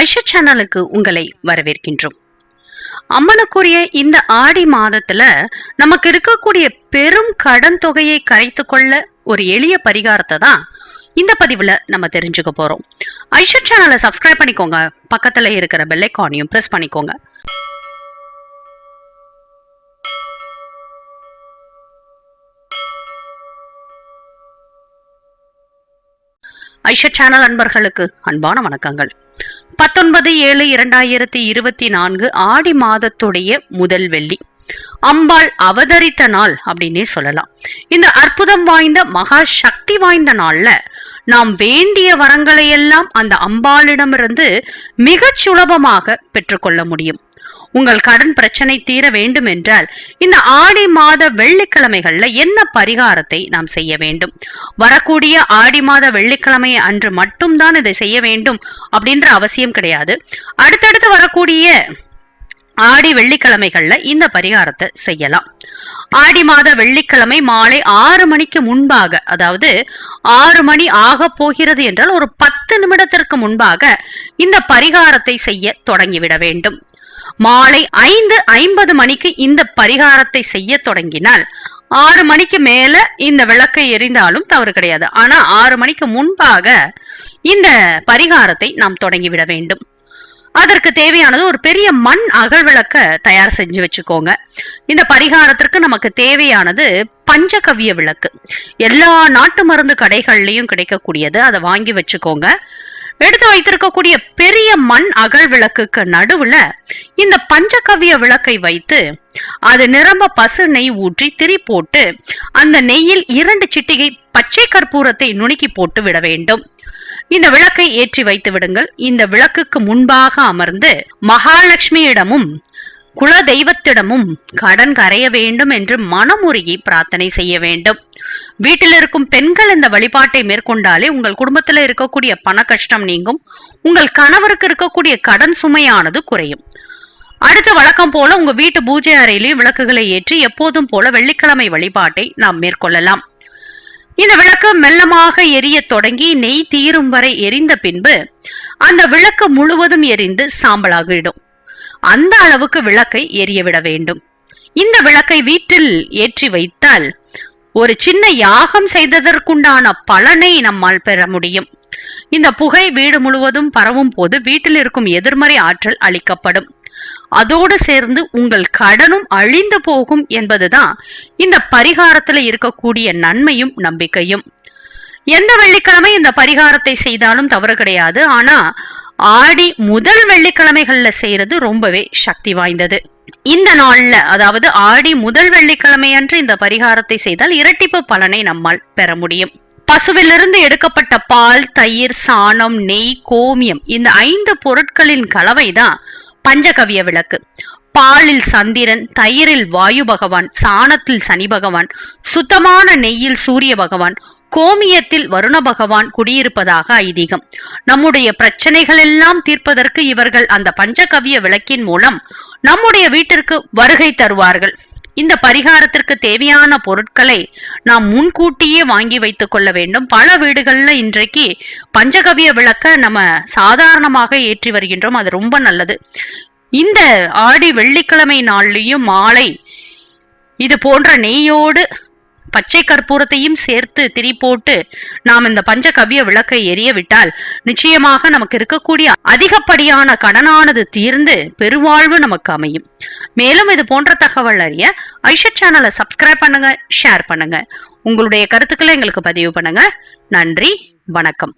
ஐஷா சேனலுக்கு உங்களை வரவேற்கின்றோம். அம்மனுக்குரிய இந்த ஆடி மாதத்துல நமக்கு இருக்கக்கூடிய பெரும் கடன் தொகையை கரைத்து கொள்ள ஒரு எளிய பரிகாரத்தை தான் இந்த பதிவுல நம்ம தெரிஞ்சுக்க போறோம். ஐஷா சேனலை சப்ஸ்கிரைப் பண்ணிக்கோங்க. பக்கத்துல இருக்கிற பெல்லைக்கானையும் பிரஸ் பண்ணிக்கோங்க. ஐஷா சேனல் அன்பர்களுக்கு அன்பான வணக்கங்கள். பத்தொன்பது ஏழு இரண்டாயிரத்தி இருபத்தி நான்கு ஆடி மாதத்துடைய முதல் வெள்ளி. அம்பாள் அவதரித்த நாள் அப்படின்னே சொல்லலாம். இந்த அற்புதம் வாய்ந்த மகா சக்தி வாய்ந்த நாள்ல நாம் வேண்டிய வரங்களையெல்லாம் அந்த அம்பாளிடமிருந்து மிகச் சுலபமாக பெற்றுக்கொள்ள முடியும். உங்கள் கடன் பிரச்சனை தீர வேண்டும் என்றால் இந்த ஆடி மாத வெள்ளிக்கிழமைகள்ல என்ன பரிகாரத்தை நாம் செய்ய வேண்டும்? வரக்கூடிய ஆடி மாத வெள்ளிக்கிழமை அன்று மட்டும்தான் இதை செய்ய வேண்டும் அப்படின்ற அவசியம் கிடையாது. அடுத்தடுத்து வரக்கூடிய ஆடி வெள்ளிக்கிழமைகள்ல இந்த பரிகாரத்தை செய்யலாம். ஆடி மாத வெள்ளிக்கிழமை மாலை ஆறு மணிக்கு முன்பாக அதாவது ஆறு மணி ஆக போகிறது என்றால் ஒரு பத்து நிமிடத்திற்கு முன்பாக இந்த பரிகாரத்தை செய்ய தொடங்கிவிட வேண்டும். மாலை ஐந்து ஐம்பது மணிக்கு இந்த பரிகாரத்தை செய்ய தொடங்கினால் ஆறு மணிக்கு மேல இந்த விளக்கை எரிந்தாலும் தவறு கிடையாது. ஆனா ஆறு மணிக்கு முன்பாக இந்த பரிகாரத்தை நாம் தொடங்கிவிட வேண்டும். அதற்கு தேவையானது ஒரு பெரிய மண் அகல் விளக்க தயார் செஞ்சு வச்சுக்கோங்க. இந்த பரிகாரத்திற்கு நமக்கு தேவையானது பஞ்சகவிய விளக்கு. எல்லா நாட்டு மருந்து கடைகள்லையும் கிடைக்கக்கூடியது. அதை வாங்கி வச்சுக்கோங்க. எடுத்து வைத்திருக்கக்கூடிய பெரிய மண் அகல் விளக்குக்கு நடுவுல இந்த பஞ்சகவிய விளக்கை வைத்து அது நிரம்ப பசு நெய் ஊற்றி திரி போட்டு அந்த நெய்யில் இரண்டு சிட்டிகை பச்சை கற்பூரத்தை நுணுக்கி போட்டு விட வேண்டும். இந்த விளக்கை ஏற்றி வைத்து விடுங்கள். இந்த விளக்குக்கு முன்பாக அமர்ந்து மகாலட்சுமியிடமும் குல தெய்வத்திடமும் கடன் கரைய வேண்டும் என்று மனமுருகி பிரார்த்தனை செய்ய வேண்டும். வீட்டில் இருக்கும் பெண்கள் இந்த வழிபாட்டை மேற்கொண்டாலே உங்கள் குடும்பத்தில் இருக்கக்கூடிய பண கஷ்டம் நீங்கும். உங்கள் கணவருக்கு இருக்கக்கூடிய கடன் சுமையானது குறையும். அடுத்த வழக்கம் போல உங்க வீட்டு பூஜை அறையிலேயே விளக்குகளை ஏற்றி எப்போதும் போல வெள்ளிக்கிழமை வழிபாட்டை நாம் மேற்கொள்ளலாம். இந்த விளக்கு மெல்லமாக எரிய தொடங்கி நெய் தீரும் வரை எரிந்த பின்பு அந்த விளக்கு முழுவதும் எரிந்து சாம்பலாகிடும் அந்த அளவுக்கு விளக்கை எரிய விட வேண்டும். இந்த விளக்கை வீட்டில் ஏற்றி வைத்தால் ஒரு சின்ன யாகம் செய்ததற்குண்டான பலனை நம்மால் பெற முடியும். இந்த புகை வீடு முழுவதும் பரவும் போது வீட்டில் இருக்கும் எதிர்மறை ஆற்றல் அளிக்கப்படும் அதோடு சேர்ந்து உங்கள் கடனும் அழிந்து போகும் என்பதுதான் இந்த பரிகாரத்துல இருக்கக்கூடிய நன்மையும் நம்பிக்கையும். எந்த வெள்ளிக்கிழமை இந்த பரிகாரத்தை செய்தாலும் தவறு கிடையாது. ஆனா ஆடி முதல் வெள்ளிக்கிழமைகள்ல செய்யறது ரொம்பவே சக்தி வாய்ந்தது. இந்த நாள்ல அதாவது ஆடி முதல் வெள்ளிக்கிழமை அன்று இந்த பரிகாரத்தை செய்தால் இரட்டிப்பு பலனை நம்மால் பெற முடியும். பசுவிலிருந்து எடுக்கப்பட்ட பால் தயிர் சாணம் நெய் கோமியம் இந்த ஐந்து பொருட்களின் கலவைதான் பஞ்சகவிய விளக்கு. பாலில் சந்திரன் தயிரில் வாயு பகவான் சாணத்தில் சனி பகவான் சுத்தமான நெய்யில் சூரிய பகவான் கோமியத்தில் வருண பகவான் குடியிருப்பதாக ஐதீகம். நம்முடைய பிரச்சனைகள் எல்லாம் தீர்ப்பதற்கு இவர்கள் அந்த பஞ்சகவிய விளக்கின் மூலம் நம்முடைய வீட்டிற்கு வருகை தருவார்கள். இந்த பரிகாரத்திற்கு தேவையான பொருட்களை நாம் முன்கூட்டியே வாங்கி வைத்துக் கொள்ள வேண்டும். பல வீடுகளில் இன்றைக்கு பஞ்சகவிய விளக்க நம்ம சாதாரணமாக ஏற்றி வருகின்றோம். அது ரொம்ப நல்லது. இந்த ஆடி வெள்ளிக்கிழமை நாள்லேயும் மாலை இது போன்ற நெய்யோடு பச்சை கற்பூரத்தையும் சேர்த்து திரி போட்டு நாம் இந்த பஞ்சகவ்ய விளக்கை எரிய விட்டால் நிச்சயமாக நமக்கு இருக்கக்கூடிய அதிகப்படியான கடனானது தீர்ந்து பெருவாழ்வு நமக்கு அமையும். மேலும் இது போன்ற தகவல் அறிய ஐஷா சேனலை சப்ஸ்கிரைப் பண்ணுங்க ஷேர் பண்ணுங்க. உங்களுடைய கருத்துக்களை எங்களுக்கு பதிவு பண்ணுங்க. நன்றி வணக்கம்.